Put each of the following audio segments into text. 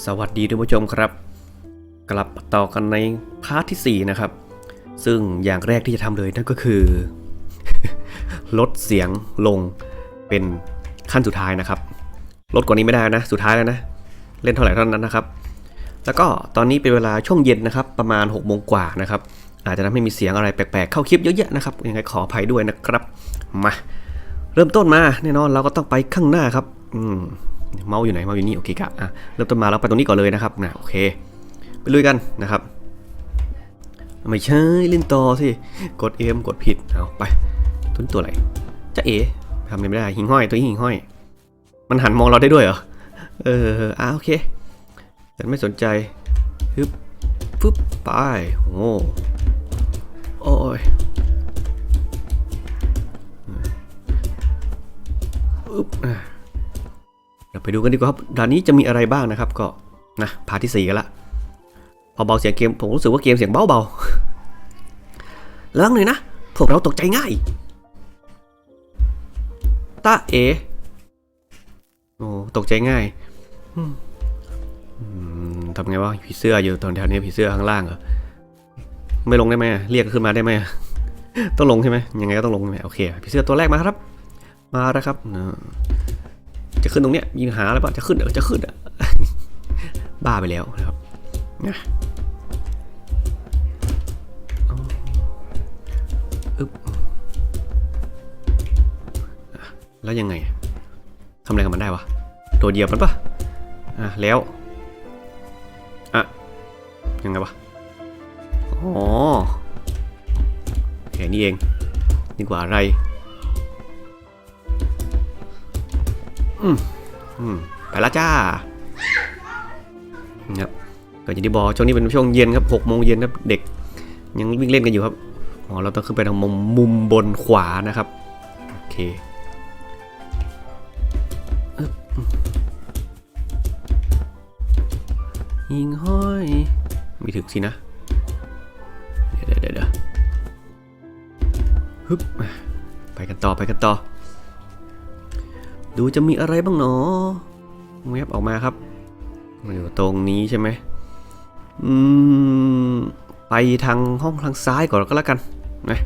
สวัสดีท่านผู้ชมครับ กลับต่อกันในพาร์ทที่ 4 นะครับ ซึ่งอย่างแรกที่จะทำเลยนั่นก็คือ ลดเสียงลงเป็นขั้นสุดท้ายนะครับ ลดกว่านี้ไม่ได้นะ สุดท้ายแล้วนะ เล่นเท่าไหร่เท่านั้นนะครับ แล้วก็ตอนนี้เป็นเวลาช่วงเย็นนะครับ ประมาณ6กโมงกว่านะครับ อาจจะทำให้มีเสียงอะไรแปลกๆเข้าคลิปเยอะแยะนะครับยังไงขออภัยด้วยนะครับมาเริ่มต้นมาแน่นอนเราก็ต้องไปข้างหน้าครับ อืม เมาส์อยู่ไหนเมาส์อยู่นี่โอเคครับอะเริ่มต้นมาแล้วไปตรงนี้ก่อนเลยนะครับนะโอเค ไปลุยกันนะครับ ไม่ใช่เล่นต่อสิกดเอ็มกดผิดเอาไปตุนตัวอะไรจะเอ๋ทำอะไรไม่ได้หิงห้อยตัวนี้หิงห้อย มันหันมองเราได้ด้วยเหรอเอออะโอเคฉันไม่สนใจฮึบฟึบไปโอ้โอ้ยอึ๊บ ไปดูกันดีกว่าครับด่านนี้จะมีอะไรบ้างนะครับ ก็นะพาที่สี่กันละพอเบาเสียงเกมผมรู้สึกว่าเกมเสียงเบาเบาๆเลิกหน่อยนะพวกเราตกใจง่ายตาเอโอ้ตกใจง่ายทำไงวะผีเสื้ออยู่ตอนแถวนี้ผีเสื้อข้างล่างเหรอไม่ลงได้ไหมเรียกขึ้นมาได้ไหมต้องลงใช่ไหมยังไงก็ต้องลงใช่ไหมโอเคผีเสื้อตัวแรกมาครับ มาแล้วครับอ่า จะขึ้นตรงเนี้ยยิงหาแล้วป่ะจะขึ้นเออจะขึ้นอะบ้าไปแล้วนะครับนะอึ๊บแล้วยังไงทำอะไรกับมันได้วะโดดเหยียบมันปะอะแล้วอะยังไงวะอ๋อแค่นี้เองดีกว่าอะไร อืมไปละจ้าครับก็อย่างที่บอกช่วงนี้เป็นช่วงเย็นครับหกโมงเย็นครับเด็ก ยังวิ่งเล่นกันอยู่ครับอ๋อเราต้องขึ้นไปทางมุมมุมบนขวานะครับโอเคยิงห้อยไม่ถึงสินะเดี๋ยวเดี๋ยวเดี๋ยวฮึบไปกันต่อไปกันต่อ ดูจะมีอะไรบ้างเนาะเว็บออกมาครับมาอยู่ตรงนี้ใช่ไหมอืม ไปทางห้องทางซ้ายก่อนก็แล้วกันนะ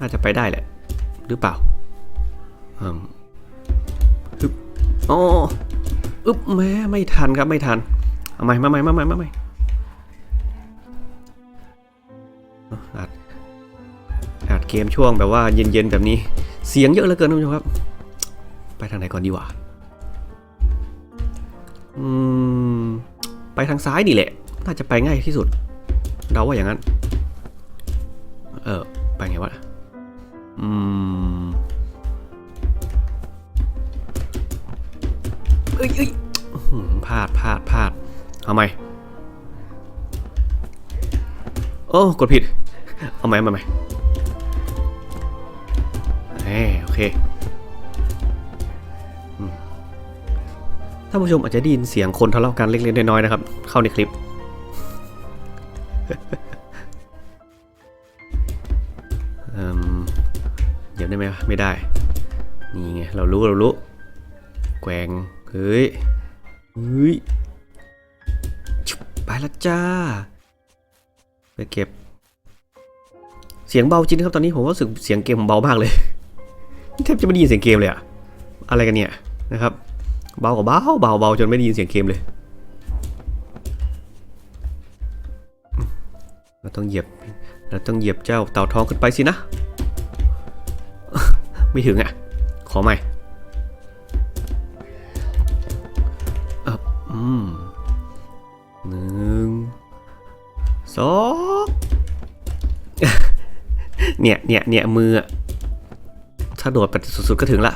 น่าจะไปได้แหละ หรือเปล่าอืมฮึบอ๋ออึ๊บแม่ไม่ทันครับไม่ทัน เอาใหม่มาใหม่มาใหม่มาใหม่อัดอัดเกมช่วงแบบว่าเย็นๆแบบนี้ เสียงเยอะเหลือเกินท่านผู้ชมครับ ไปทางไหนก่อนดีวะอืม ไปทางซ้ายนี่แหละ น่าจะไปง่ายที่สุด เดาว่าอย่างนั้น เออ ไปไงวะ อืมเอ้ยเอ้ยพลาดพลาดพลาดเอาไหมโอ้ กดผิด เอาไหมเอาไหมเอ้ยโอเค ท่านผู้ชมอาจจะได้ยินเสียงคนทะเลาะกันเล็กๆน้อยๆนะครับ เข้าในคลิป เดี๋ยวได้ไหมวะไม่ได้ นี่ไง เรารู้เรารู้ แกว่ง เฮ้ย เฮ้ย ไปละจ้า ไปเก็บ เสียงเบาจริงครับตอนนี้ผมรู้สึกเสียงเกมผมเบามากเลย แทบจะไม่ได้ยินเสียงเกมเลยอะอะไรกันเนี่ยนะครับ เบากว่าเบาเบาเบาจนไม่ได้ยินเสียงเกมเลย เราต้องเหยียบ เราต้องเหยียบเจ้าเต่าทองขึ้นไปสินะ ไม่ถึงอะ ขอใหม่อ่อืมหนึ่งสองเนี่ยเนี่ยเนี่ยมือ ถ้าโดดไปสุดๆก็ถึงละ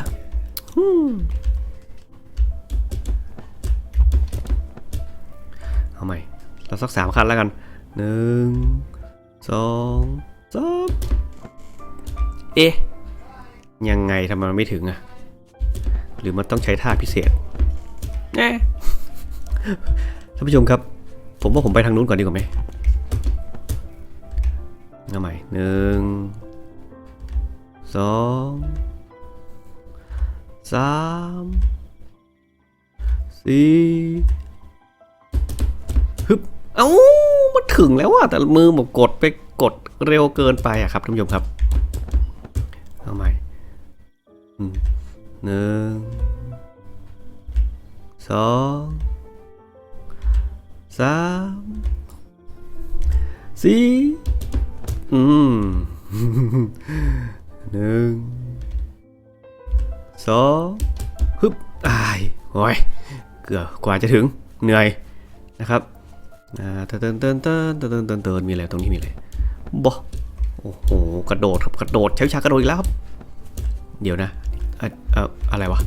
สักสามขั้นแล้วกันหนึ่งสองสามเอ๊ะ ยังไงทำไมมันไม่ถึงอะหรือมันต้องใช้ท่าพิเศษแน่ท่านผู้ชมครับ ผมว่าผมไปทางนู้นก่อนดีกว่าไหมเอาใหม่หนึ่งสองสามสี่ เอ้ามันถึงแล้วอะแต่มือผมกดไปกดเร็วเกินไปอะครับท่านผู้ชมครับเอาใหม่หนึ่งสองสามสี่อืมหนึ่งสองฮึบอายโอ้ยเกือบกว่าจะถึงเหนื่อยนะครับ อ่เติร์นเติร์นเติร์นเติร์นเติร์นเติร์นมีอะไรตรงนี้มีอะไรบอโอ้โหกระโดดครับกระโดดเช้วิชากระโดดอีกแล้วครับ เดี๋ยวนะเอ่ออะไรวะ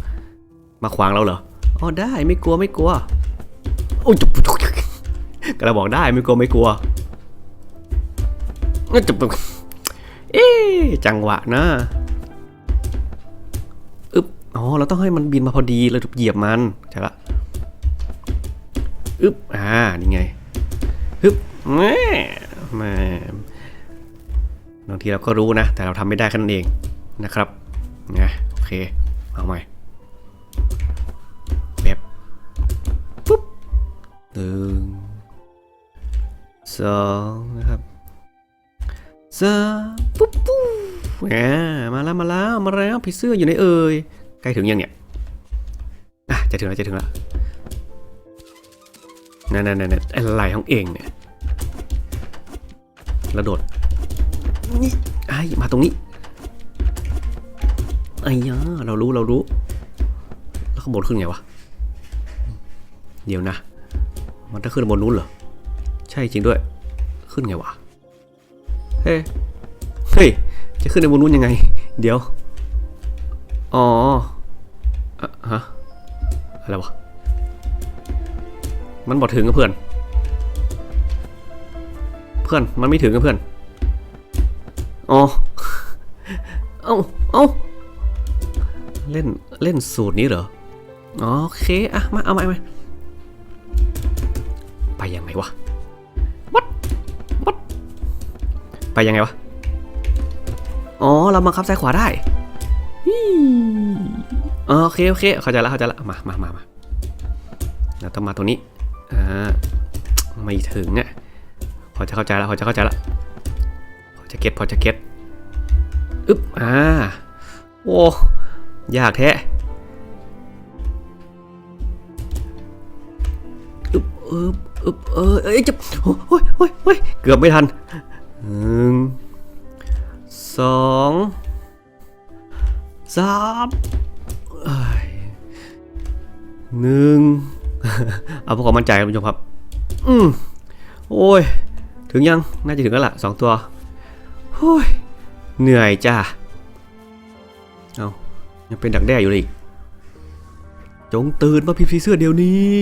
มาขวางเราเหรออ๋อได้ไม่กลัวไม่กลัวโอ้ยกระบอกได้ไม่กลัวไม่กลัวจุ๊บเอ๊จังหวะนะอึ๊บอ๋อเราต้องให้มันบินมาพอดีเราถูกเหยียบมันใช่ปะอึ๊บอ่านี่ไง แม่แม่บางทีเราก็รู้นะ แต่เราทำไม่ได้แค่นั้นเองนะครับนะโอเค เอาใหม่แบบปุ๊บหนึ่งสองนะครับสามปุ๊บปุ๊บแหมมาแล้วมาแล้วมาแล้วผีเสื้ออยู่ในเอ่ยใกล้ถึงยังเนี่ยอะจะถึงแล้วจะถึงแล้วนั่นนั่นนั่นอะไรของเองเนี่ย ระโดดนี่ไอ้มาตรงนี้ไอ้ยาเรารู้เรารู้ แล้วข้างบนขึ้นไงวะ เดี๋ยวนะ มันจะขึ้นบนนู้นเหรอ ใช่จริงด้วย ขึ้นไงวะ เฮ้ยเฮ้ย จะขึ้นในบนนู้นยังไง เดี๋ยว อ๋ออะฮะ อะไรวะ มันบอกถึงกับเพื่อน พื่อน มันไม่ถึงกับเพื่อน อ๋อ เอ้า เอ้า เล่น เล่นสูตรนี้เหรอ โอเค อะ มา เอามาเอามาไปยังไงวะ วัด วัด ไปยังไงวะ อ๋อ เราบังคับซ้ายขวาได้อ๋อโอเค โอเค เข้าใจละเข้าใจละมา มา มามาเราต้องมาตรงนี้ อ่า ไม่ถึงอะ พอจะเข้าใจละพอจะเข้าใจละพอจะเก็ตพอจะเก็ตอึ๊บอ่าโอ้ยากแท้อึ๊บอึบอึบเออเอ้ยจะโอ้ยโอ้ยโอ้ยเกือบไม่ทันหนึ่งสองสามเอ้ยหนึ่งเอาพวกความมั่นใจครับคุณผู้ชมครับ อืมโอ้ย ถึงยัง น่าจะถึงแล้วล่ะสองตัวโอ้ยเหนื่อยจ้าเอายังเป็นดักแด้อยู่เลยอีกจงตื่นมาพิมพ์สีเสื้อเดี๋ยวนี้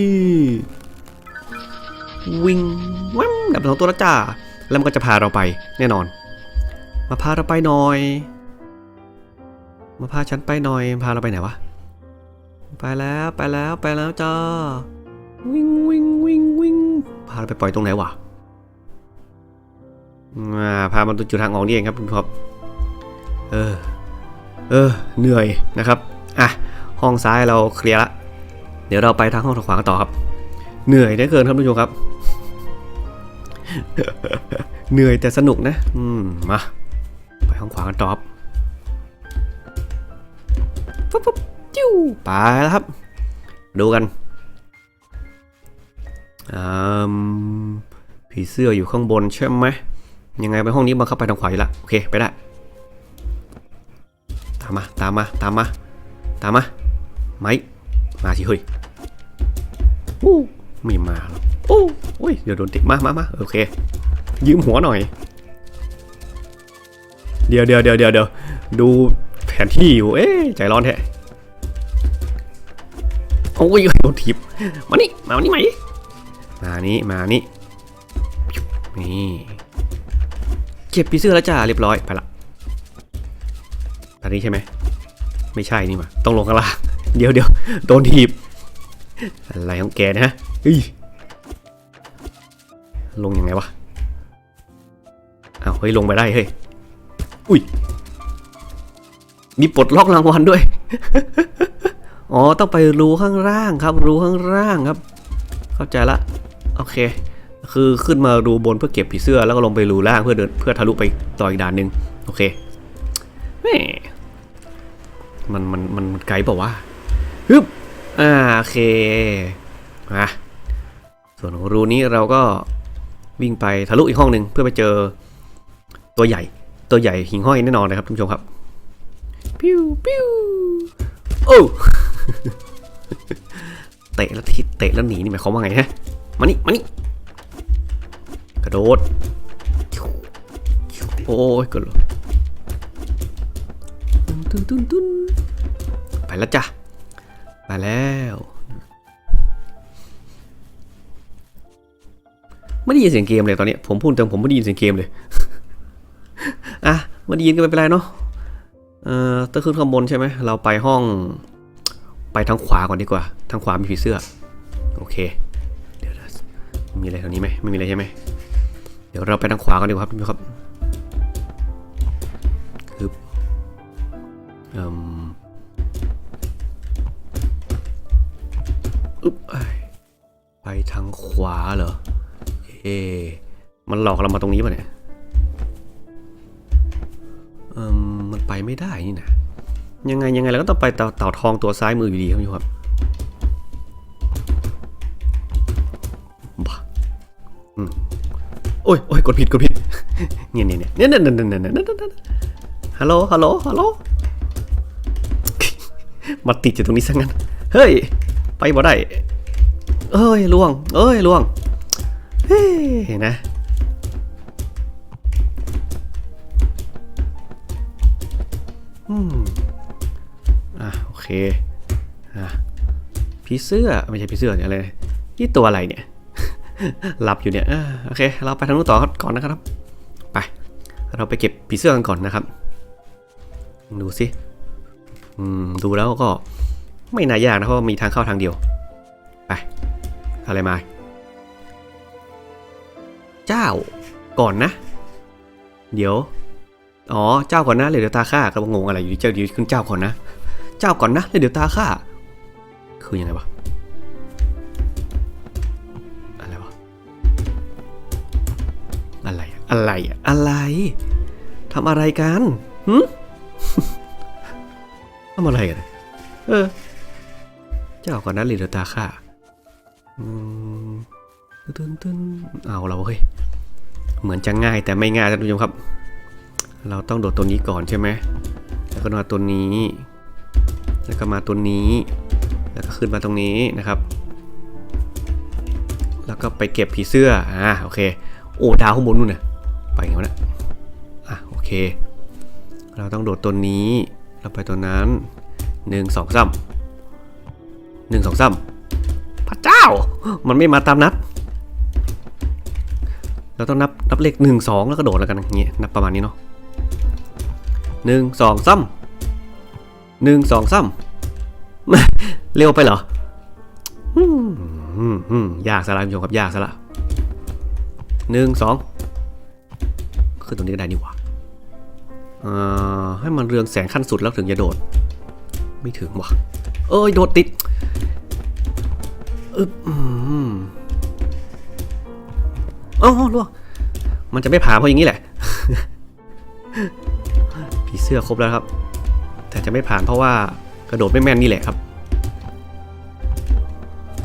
วิ่งแวมดับสองตัวแล้วจ้า แล้วมันก็จะพาเราไปแน่นอน มาพาเราไปหน่อย มาพาฉันไปหน่อย พาเราไปไหนวะ ไปแล้วไปแล้วไปแล้วจ้า วิ่งวิ่งวิ่งวิ่งพาเราไปปล่อยตรงไหนวะาพามันตรงจุดทางออกนี่เองครับคุณครับเออ เออ เหนื่อยนะครับ อะ ห้องซ้ายเราเคลียร์ละ เดี๋ยวเราไปทางห้องทางขวากันต่อครับ เหนื่อยได้เกินครับทุกท่านครับ เหนื่อยแต่สนุกนะ อืม มา ไปห้องขวากันต่อครับปุ๊บปุ๊บจิ้วไปแล้วครับ ดูกันอืมผีเสื้ออยู่ข้างบนใช่ไหม ยังไงไปห้องนี้บังคับไปทางขวาอยู่ละโอเคไปได้ ตามมาตามมาตามมาตามมาไหมมาสิเฮ้ยอู้ไม่มาหรอกโอ้โอ้ยเดี๋ยวโดนติดมามามาโอเค ยืมหัวหน่อย เดี๋ยวเดี๋ยวเดี๋ยวเดี๋ยวเดี๋ยวดูแผนที่อยู่เอ๊ใจร้อนแท้โอ้ยโดนถีบมานี่มานี่ไหมมานี่มานี่นี่ เก็บปีเสื้อแล้วจ้าเรียบร้อยไปละอันนี้ใช่ไหมไม่ใช่นี่หว่าต้องลงข้างล่างเดี๋ยวเดี๋ยวโดนถีบอะไรของแกนะเฮ้ยลงยังไงวะอ้าวเฮ้ยลงไปได้เฮ้ยอุ้ยมีปลดล็อกรางวัลด้วย อ๋อ ต้องไปรูข้างล่างครับ รูข้างล่างครับ เข้าใจละ โอเค คือขึ้นมารูบนเพื่อเก็บผีเสื้อแล้วก็ลงไปรูล่างเพื่อเดินเพื่อทะลุไปต่ออีกด่านหนึ่งโอเคแม่มันมันมันไกลเปล่าวะฮึบอ่าโอเคมาส่วนของรูนี้เราก็วิ่งไปทะลุอีกห้องหนึ่งเพื่อไปเจอตัวใหญ่ตัวใหญ่หิ่งห้อยแน่นอนนะครับท่านผู้ชมครับปิ้วปิ้วโอ้เตะแล้วทิเตะแล้วหนีนี่หมายความว่าไงฮะมานี่มานี่ กระโดด โอ้ยกระโดดตุ้นตุ้นตุ้นไปแล้วจ้ะไปแล้วไม่ได้ยินเสียงเกมเลยตอนนี้ ผมพูดตรงผมไม่ได้ยินเสียงเกมเลยอะไม่ได้ยินก็ไม่เป็นไรเนาะเอ่อต้องขึ้นข้างบนใช่ไหมเราไปห้อง ไปทางขวาก่อนดีกว่า ทางขวามีผีเสื้อ โอเค เดี๋ยวนะมีอะไรแถวนี้ไหมไม่มีอะไรใช่ไหม เดี๋ยวเราไปทางขวากันดีกว่าครับคนครับคือเอ่มอึ๊บไปทางขวาเหรอ เอะมันหลอกเรามาตรงนี้ป่ะเนี่ยเอ่มมันไปไม่ได้นี่นะยังไงยังไงเราก็ต้องไปเต่าเต่าทองตัวซ้ายมืออยู่ดีครับทุกคนครับบ้าอืม โอ้ยโอ้ยกดผิดกดผิดเนี่ยเนี่ยเนี่ยเนี่ยเนี่ยเนี่ยเนี่ยฮัลโหลฮัลโหลฮัลโหลมาติดอยู่ตรงนี้ซะงั้น เฮ้ย ไปบ่ได้ เอ้ยล่วง เอ้ยล่วง เฮ้ยนะ อืม อะโอเค อะผีเสื้อ ไม่ใช่ผีเสื้อเนี่ยอะไร นี่ตัวอะไรเนี่ย หลับอยู่เนี่ยโอเค เราไปทางนู้นต่อก่อนนะครับ ไป เราไปเก็บผีเสื้อกันก่อนนะครับ ดูสิดูแล้วก็ไม่น่ายากนะเพราะมีทางเข้าทางเดียว ไป อะไรมา เจ้าก่อนนะ เดี๋ยว อ๋อ เจ้าก่อนนะเดี๋ยวตาข้ากำลังงงอะไรอยู่เจ้าเดี๋ยวขึ้นเจ้าก่อนนะ เจ้าก่อนนะเลยเดี๋ยวตาข้า คือยังไงวะ อะไรอะอะไรอะไรทำอะไรกันหึทำอะไรกัน เออ เจ้าก่อนนะลีเดอร์ตาค่าอืมตึ้นตึ้นเอาเราเฮ้ย เหมือนจะง่ายแต่ไม่ง่ายท่านผู้ชมครับ เราต้องโดดตัวนี้ก่อนใช่ไหม แล้วก็มาตัวนี้ แล้วก็มาตัวนี้ แล้วก็ขึ้นมาตรงนี้นะครับ แล้วก็ไปเก็บผีเสื้อ อ่า โอเค โอ้ดาวข้างบนนู่นน่ะ ไปไงวะเนะอะโอเค เราต้องโดดตัวนี้ เราไปตัวนั้นหนึ่งสองสามหนึ่งสองสามพระเจ้า มันไม่มาตามนัด เราต้องนับนับเลขหนึ่งสองแล้วก็โดดแล้วกันอย่างเงี้ยนับประมาณนี้เนาะหนึ่งสองสามหนึ่งสองสามเร็วไปเหรออืมอืมอยากสละคุณผู้ชมครับยากสละหนึ่งสอง ขึ้นตรงนี้ก็ได้นี่หว่าอ่าให้มันเรืองแสงขั้นสุดแล้วถึงจะโดด ไม่ถึงว่ะ เอ้ยโดดติดอึบอ๋อล่วงมันจะไม่ผ่านเพราะอย่างนี้แหละ ผีเสื้อครบแล้วครับ แต่จะไม่ผ่านเพราะว่ากระโดดไม่แม่นนี่แหละครับ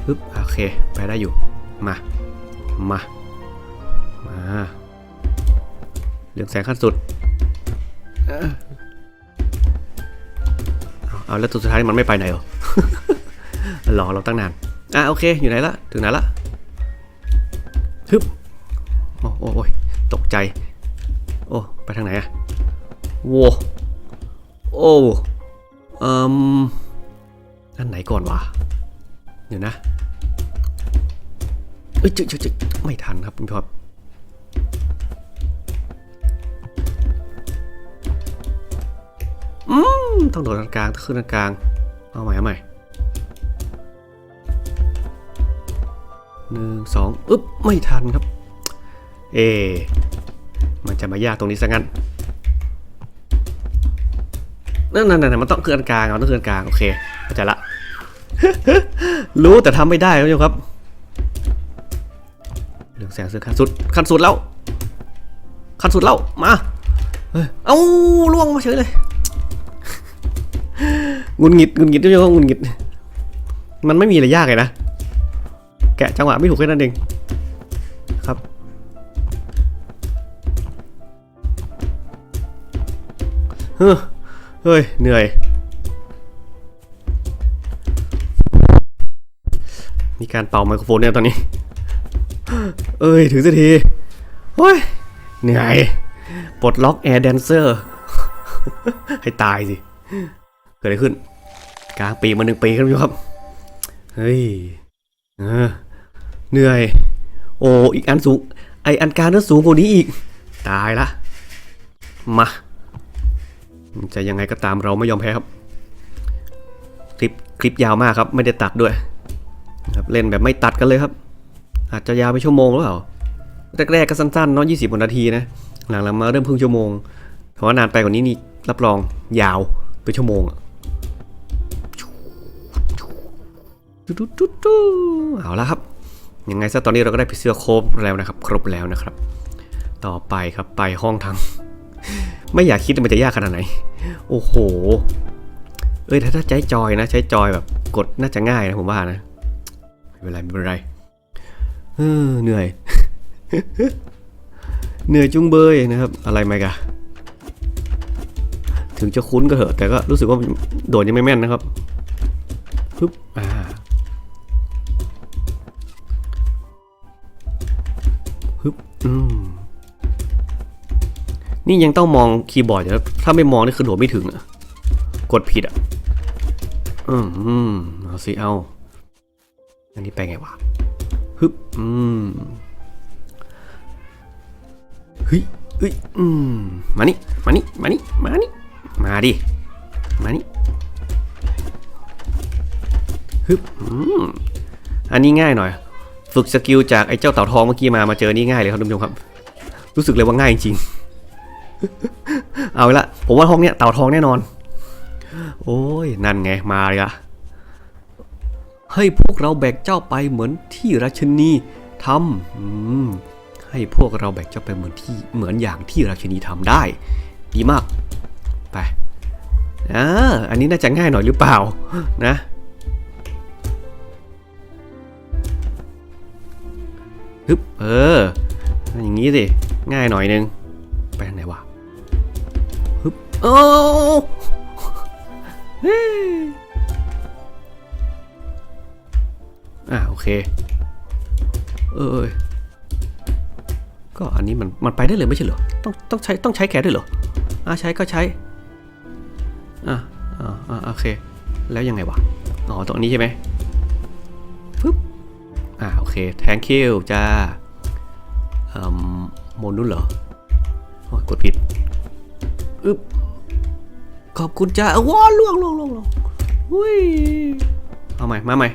ปึ๊บโอเค ไปได้อยู่ มา มา มา เรืองแสงขั้นสุดเอาเอาแล้วตัวสุดท้ายมันไม่ไปไหนเหรอรอเราตั้งนาน อะโอเค อยู่ไหนละ ถึงไหนละฮึบโอ้โอ้โอ้ยตกใจ โอ้ ไปทางไหนอะโว้โอ้เอ่มอันไหนก่อนวะ เดี๋ยวนะเอ้ยจึ๊กจึ๊กจึ๊กไม่ทันครับคุณผู้ชม อืมต้องโดดกลางต้องขึ้นกลาง เอาใหม่เอาใหม่หนึ่งสองอึ๊บ ไม่ทันครับ เอ มันจะมายากตรงนี้ซะงั้นนั่นนั่นมันต้องเคลื่อนกลางมันต้องเคลื่อนกลาง โอเคเข้าใจละ รู้แต่ทำไม่ได้คุณผู้ชมครับเรื่องแสงเสือขั้นสุดขั้นสุดแล้วขั้นสุดแล้วมาเฮ้ยเอ้าล่วงมาเฉยเลย งุนงิดงุนงิดด้วยว่างุนงิด มันไม่มีอะไรยากเลยนะ แกะจังหวะไม่ถูกแค่นั้นเองครับ เฮ้อเฮ้ย เหนื่อย มีการเป่าไมโครโฟนเนี่ยตอนนี้ เอ้ย ถึงสักทีโอ้ย เหนื่อย ปลดล็อกแอร์แดนเซอร์ ให้ตายสิ เกิดอะไรขึ้น กลางปีมาหนึ่งปีครับพี่ครับ เฮ้ยเออเหนื่อย โอ้อีกอันสูง ไออันกลางนั้นสูงกว่านี้อีก ตายละ มา จะยังไงก็ตามเราไม่ยอมแพ้ครับ คลิปคลิปยาวมากครับ ไม่ได้ตัดด้วยครับเล่นแบบไม่ตัดกันเลยครับ อาจจะยาวไปชั่วโมงหรือเปล่าแรกๆก็สั้นๆเนาะยี่สิบนาทีนะ หลังๆมาเริ่มครึ่งชั่วโมงเพราะว่านานไปกว่านี้นี่รับรองยาวเป็นชั่วโมงอะ เอาละครับ ยังไงซะตอนนี้เราก็ได้ผีเสื้อครบแล้วนะครับ ครบแล้วนะครับ ต่อไปครับไปห้องทาง ไม่อยากคิดมันจะยากขนาดไหน โอ้โห เอ้ยถ้าถ้าใช้จอยนะ ใช้จอยแบบกดน่าจะง่ายนะผมว่านะไม่เป็นไรไม่เป็นไรเออเหนื่อย เหนื่อยจุงเบยนะครับ อะไรไหมกะถึงจะคุ้นก็เถอะแต่ก็รู้สึกว่าโดดยังไม่แม่นนะครับปึ๊บอ่า อืมนี่ยังต้องมองคีย์บอร์ดอยู่นะถ้าไม่มองนี่คือโดดไม่ถึงอะกดผิดอะอืมอืมเอาสิเอา อันนี้ไปไงวะฮึบอืมเฮ้ยเฮ้ยอืมมานี่มานี่มานี่มานี่มาดิมานี่ฮึบอืมอันนี้ง่ายหน่อย ฝึกสกิลจากไอ้เจ้าเต่าทองเมื่อกี้มามาเจอนี่ง่ายเลยครับทุกผู้ชมครับ รู้สึกเลยว่าง่ายจริงเอาละผมว่าห้องเนี้ยเต่าทองแน่นอน โอ้ยนั่นไงมาเลยอะให้พวกเราแบกเจ้าไปเหมือนที่ราชนีทำให้พวกเราแบกเจ้าไปเหมือนที่เหมือนอย่างที่ราชนีทำได้ ดีมากไปอ่าอันนี้น่าจะง่ายหน่อยหรือเปล่านะ ฮึบเอออย่างนี้สิ ง่ายหน่อยนึง ไปทางไหนวะฮึบโอ้เฮ้ยอะโอเค เออเอยก็อันนี้มันมันไปได้เลยไม่ใช่เหรอ ต้องต้องใช้ต้องใช้แขนด้วยเหรอ อะใช้ก็ใช้ อะอ่าอ่าโอเค แล้วยังไงวะ อ๋อตรงนี้ใช่ไหม อ่าโอเค thank you จ้าอืมโมนุ่นเหรอ โอ้ยกดผิดอึ๊บขอบคุณจ้าว้าล่วงล่วงล่วงล่วงอุ้ย เอาใหม่ มาใหม่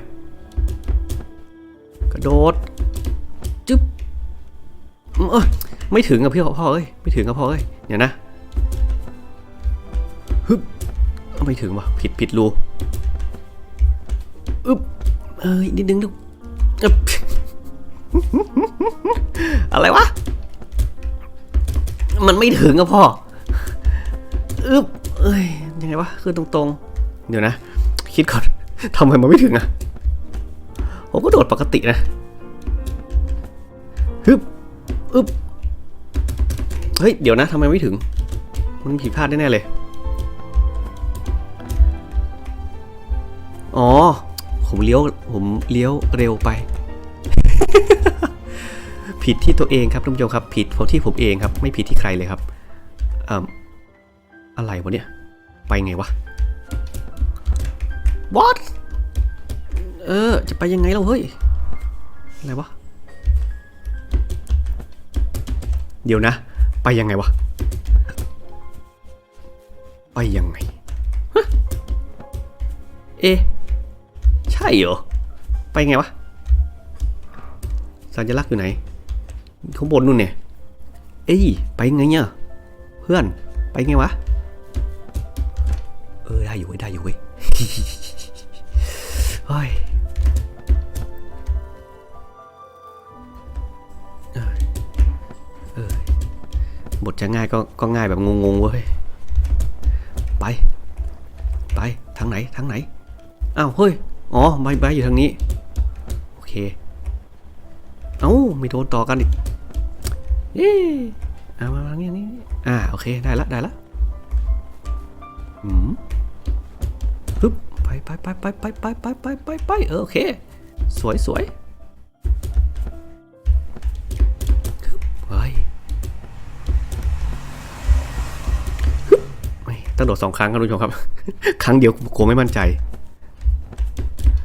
กระโดด จึ๊บเอ้ยไม่ถึงอะพี่พ่อเอ้ย ไม่ถึงอะพ่อเอ้ย เดี๋ยวนะฮึบไม่ถึงว่ะ ผิดผิดรูอึ๊บเอ้ย นิดนึงนึง อึ๊บอะไรวะ มันไม่ถึงอะพ่ออึ๊บเอ้ย ยังไงวะ คือตรงๆ เดี๋ยวนะ คิดก่อนทำไมมันไม่ถึงอะผมก็โดดปกตินะฮึบอึ๊บเฮ้ย เดี๋ยวนะทำไมไม่ถึง มันผิดพลาดแน่ๆเลย อ๋อ ผมเลี้ยว ผมเลี้ยวเร็วไป ผิดที่ตัวเองครับท่านผู้ชมครับ ผิดเพราะที่ผมเองครับ ไม่ผิดที่ใครเลยครับอ่มอะไรวะเนี่ย ไปไงวะ what เออ จะไปยังไงเราเฮ้ย อะไรวะ เดี๋ยวนะ ไปยังไงวะ ไปยังไงเอใช่เหรอ ไปไงวะ สัญลักษณ์อยู่ไหนข้างบนนู่นเนี่ยเอ้ยไปไงเนี่ยเพื่อนไปไงวะเออได้อยู่เว้ยได้อยู่เว้ยเฮ้ยบทจะง่ายก็ก็ง่ายแบบงงๆเว้ยไป ไปทางไหนทางไหนอ้าวเฮ้ยอ๋อใบใบอยู่ทางนี้ โอเค เอ้าไม่โดนต่อกันอีกเอ๊ะเอามาอย่างนี้อ่าโอเคได้ละได้ละหืมฮึบไปไปไปไปไปไปไปไปไปไปเออโอเค สวยสวยฮึบเฮ้ยฮึบไม่ต้องโดดสองครั้งครับทุกผู้ชมครับ ครั้งเดียวกลัวไม่มั่นใจ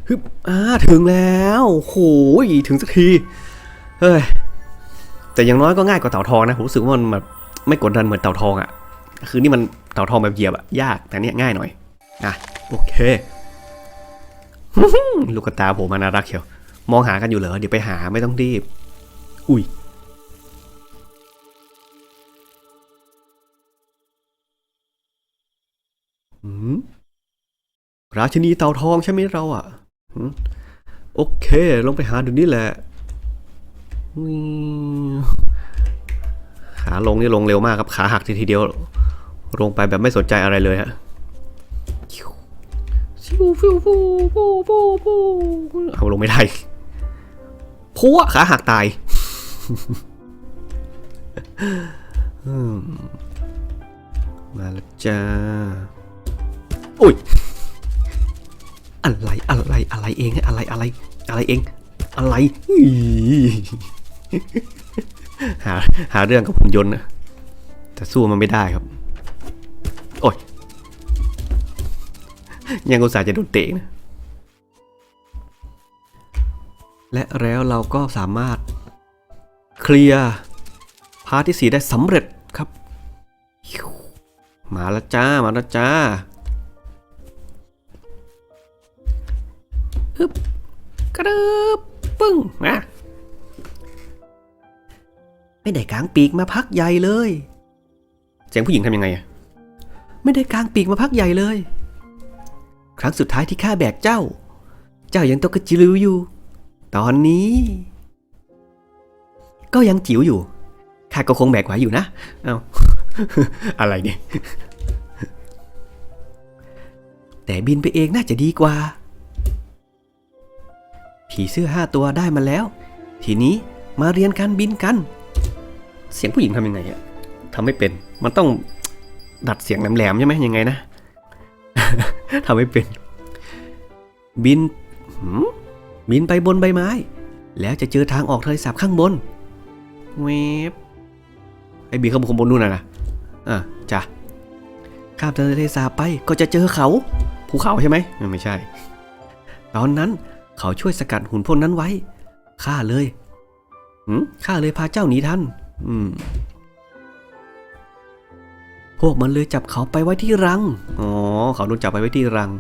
ฮึบอ่าถึงแล้วโหยถึงสักที เฮ้ย แต่อย่างน้อยก็ง่ายกว่าเต่าทองนะ ผมรู้สึกว่ามันแบบไม่กดดันเหมือนเต่าทองอะ่ะ คือนี่มันเต่าทองแบบเหยียบอะยาก แต่เนี้ยง่ายหน่อย อะ โอเค ลูกกระตาผมมาน่ารักเชียว มองหากันอยู่เหรอ เดี๋ยวไปหาไม่ต้องรีบ อุ้ยหืมราชินีเต่าทองใช่ไหมเราอะ โอเค ลงไปหาดูนี่แหละ ขาลงนี่ลงเร็วมากครับ ขาหักทีทีเดียว ลงไปแบบไม่สนใจอะไรเลยฮะฟิวฟิวฟิวฟิวฟิวฟิวเอาลงไม่ได้พัวขาหักตายมาแล้วจ้าอุ้ย อะไร อะไร อะไรเอง อะไร อะไร อะไรเอง อะไรอี หาหาเรื่องกับผมยนต์นะแต่สู้มันไม่ได้ครับ โอ้ย ยังอุตส่าห์จะโดนเตะนะ และแล้วเราก็สามารถ เคลียร์พาร์ทที่สี่ได้สำเร็จครับ มาล้วจ้า มาล้วจ้าฮึบกระดึบปึ้งมา ไม่ได้กางปีกมาพักใหญ่เลย เสียงผู้หญิงทำยังไงอะไม่ได้กางปีกมาพักใหญ่เลย ครั้งสุดท้ายที่ข้าแบกเจ้า เจ้ายังตกกระจิ๋วอยู่ ตอนนี้ ก็ยังจิ๋วอยู่ข้าก็คงแบกไหวอยู่นะ เอาอะไรเนี่ย แต่บินไปเองน่าจะดีกว่า ผีเสื้อห้าตัวได้มาแล้ว ทีนี้มาเรียนการบินกัน เสียงผู้หญิงทำยังไงอะทำไม่เป็น มันต้องดัดเสียงแหลมๆใช่ไหมยังไงนะทำไม่เป็น บินบินไปบนใบไม้ แล้วจะเจอทางออกทะเลสาบข้างบนเวบไอ้บินข้าบนข้างบนนู่นน่ะนะอะจ้ะข้ามทะเลสาบไปก็จะเจอเขาภูเขาใช่ไหมไม่ใช่ ตอนนั้นเขาช่วยสกัดหุ่นพวกนั้นไว้ข้าเลยหืมข้าเลยพาเจ้าหนีทัน อืม พวกมันเลยจับเขาไปไว้ที่รัง อ๋อ เขาโดนจับไปไว้ที่รัง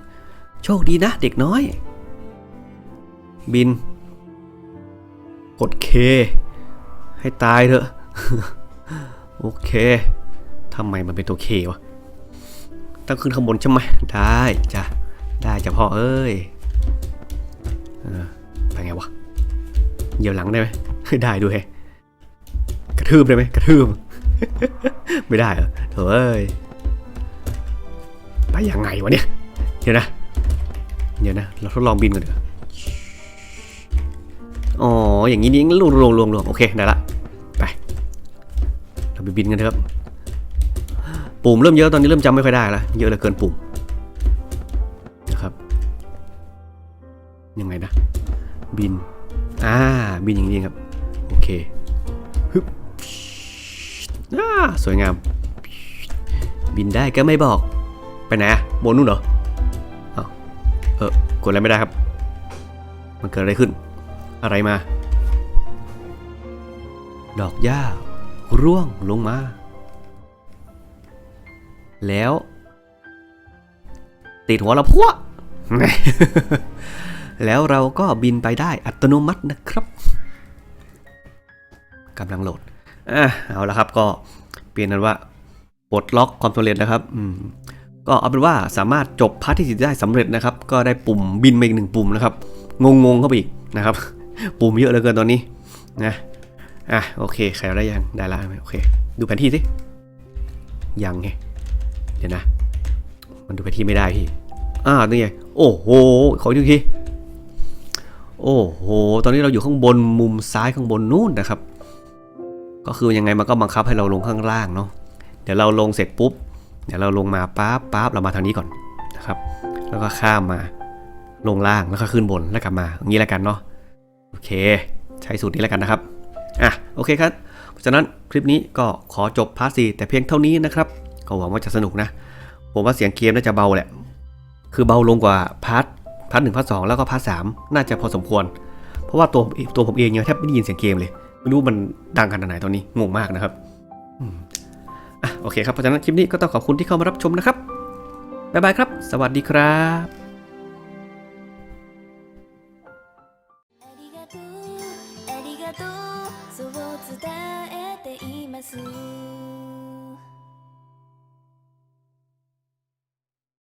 โชคดีนะเด็กน้อย บิน กดเค ให้ตายเถอะ โอเค ทำไมมันเป็นตัวเควะ ต้องขึ้นข้างบนใช่ไหม ได้จ้ะ ได้จ้ะพ่อเอ้ยเออไปไงวะ เหยียบหลังได้ไหมได้ด้วยกระ ทืบได้ไหมกระทืบ ไม่ได้เหรอโถ่เอ้ยไปยังไงวะเนี่ย เดี๋ยวนะ เดี๋ยวนะ เราทดลองบินก่อนเถอะอ๋อ อย่างนี้นี่ลวงลวงลวงลวงโอเค ได้ละ ไป เราไปบินกันเถอะปุ่มเริ่มเยอะตอนนี้เริ่มจำไม่ค่อยได้ล้วเยอะเหลือเกินปุ่มนะครับ ยังไงนะ บิน อ่า บินอย่างนี้ครับ โอเค สวยงาม บินได้ก็ไม่บอก ไปไหนอะบนนู่นเหรอเอาเออกดอะไรไม่ได้ครับ มันเกิดอะไรขึ้น อะไรมา ดอกหญ้า ร่วงลงมา แล้ว ติดหัวเราพวกแล้วเราก็บินไปได้อัตโนมัตินะครับกำลังโหลด อะเอาละครับก็เปลี่ยนนั้นว่าปลดล็อกความสำเร็จนะครับอืมก็เอาเป็นว่าสามารถจบพาร์ทที่สิได้สำเร็จนะครับ ก็ได้ปุ่มบินมาอีกหนึ่งปุ่มนะครับ งงๆเข้าไปอีกนะครับ ปุ่มเยอะเหลือเกินตอนนี้นะอะโอเคใครได้ยังได้แล้วโอเค ดูแผนที่สิยังไงเดี๋ยวนะ มันดูไปที่ไม่ได้พี่อ่านี่ไงโอ้โหขออีกทีโอ้โห ตอนนี้เราอยู่ข้างบนมุมซ้ายข้างบนนู่นนะครับ ก็คือยังไงมันก็บังคับให้เราลงข้างล่างเนาะเดี๋ยวเราลงเสร็จปุ๊บ เดี๋ยวเราลงมาปั๊บปั๊บเรามาทางนี้ก่อนนะครับ แล้วก็ข้ามมาลงล่างแล้วก็ขึ้นบนแล้วกลับมาอย่างนี้แล้วกันเนาะโอเค ใช้สูตรนี้แล้วกันนะครับอะโอเคครับเพราะฉะนั้นคลิปนี้ก็ขอจบพาร์ทสแต่เพียงเท่านี้นะครับก็หวังว่าจะสนุกนะ ผมว่าเสียงเกมน่าจะเบาแหละ คือเบาลงกว่าพาร์ทพาร์ทหนึ่งพาร์ทสองแล้วก็พาร์ทสามน่าจะพอสมควร เพราะว่าตัวตัวผมเองเนี่ยแทบไม่ได้ยินเสียงเกมเลย ไม่รู้มันดังขนาดไหนตอนนี้งงมากนะครับอะโอเคครับเพราะฉะนั้นคลิปนี้ก็ต้องขอบคุณที่เข้ามารับชมนะครับบ๊ายบายครับ สวัสดีครับ